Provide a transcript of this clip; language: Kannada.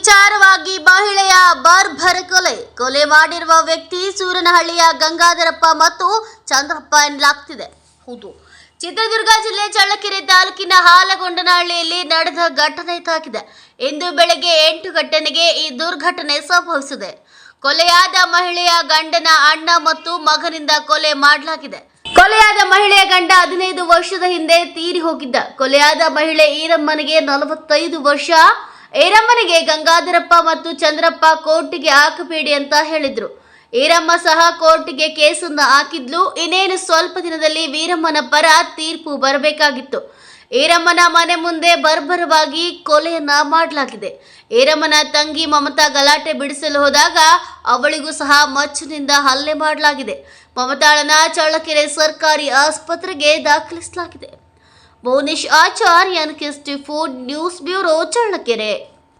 ವಿಚಾರವಾಗಿ ಮಹಿಳೆಯ ಬರ್ಭರ ಕೊಲೆ. ಕೊಲೆ ಮಾಡಿರುವ ವ್ಯಕ್ತಿ ಸೂರನಹಳ್ಳಿಯ ಗಂಗಾಧರಪ್ಪ ಮತ್ತು ಚಂದ್ರಪ್ಪ ಎನ್ನಲಾಗ್ತಿದೆ. ಹೌದು. ಚಿತ್ರದುರ್ಗ ಜಿಲ್ಲೆ ಚಳ್ಳಕೆರೆ ತಾಲೂಕಿನ ಹಾಲಗೊಂಡನಹಳ್ಳಿಯಲ್ಲಿ ನಡೆದ ಘಟನೆ ತಾಕಿದೆ ಇಂದು ಬೆಳಗ್ಗೆ ಎಂಟು ಗಂಟೆಗೆ ಈ ದುರ್ಘಟನೆ ಸಂಭವಿಸಿದೆ. ಕೊಲೆಯಾದ ಮಹಿಳೆಯ ಗಂಡನ ಅಣ್ಣ ಮತ್ತು ಮಗನಿಂದ ಕೊಲೆ ಮಾಡಲಾಗಿದೆ. ಕೊಲೆಯಾದ ಮಹಿಳೆಯ ಗಂಡ ಹದಿನೈದು ವರ್ಷದ ಹಿಂದೆ ತೀರಿ ಹೋಗಿದ್ದ. ಕೊಲೆಯಾದ ಮಹಿಳೆ ಈರಮ್ಮನಿಗೆ ನಲವತ್ತೈದು ವರ್ಷ ಈರಮ್ಮನಿಗೆ ಗಂಗಾಧರಪ್ಪ ಮತ್ತು ಚಂದ್ರಪ್ಪ ಕೋರ್ಟಿಗೆ ಹಾಕಬೇಡಿ ಅಂತ ಹೇಳಿದ್ರು. ಈರಮ್ಮ ಸಹ ಕೋರ್ಟಿಗೆ ಕೇಸನ್ನು ಹಾಕಿದ್ಲು. ಇನ್ನೇನು ಸ್ವಲ್ಪ ದಿನದಲ್ಲಿ ವೀರಮ್ಮನ ಪರ ತೀರ್ಪು ಬರಬೇಕಾಗಿತ್ತು. ಈರಮ್ಮನ ಮನೆ ಮುಂದೆ ಬರ್ಬರವಾಗಿ ಕೊಲೆಯನ್ನ ಮಾಡಲಾಗಿದೆ. ಈರಮ್ಮನ ತಂಗಿ ಮಮತಾ ಗಲಾಟೆ ಬಿಡಿಸಲು ಹೋದಾಗ ಅವಳಿಗೂ ಸಹ ಮಚ್ಚಿನಿಂದ ಹಲ್ಲೆ ಮಾಡಲಾಗಿದೆ. ಮಮತಾಳನ ಚಳ್ಳಕೆರೆ ಸರ್ಕಾರಿ ಆಸ್ಪತ್ರೆಗೆ ದಾಖಲಿಸಲಾಗಿದೆ. ಭುವನೇಶ್ ಆಚಾರ್ಯ ಎನ್ಕೆಸ್ಟಿ ಫುಡ್ ನ್ಯೂಸ್ ಬ್ಯೂರೋ ಚಳ್ಳಕೆರೆ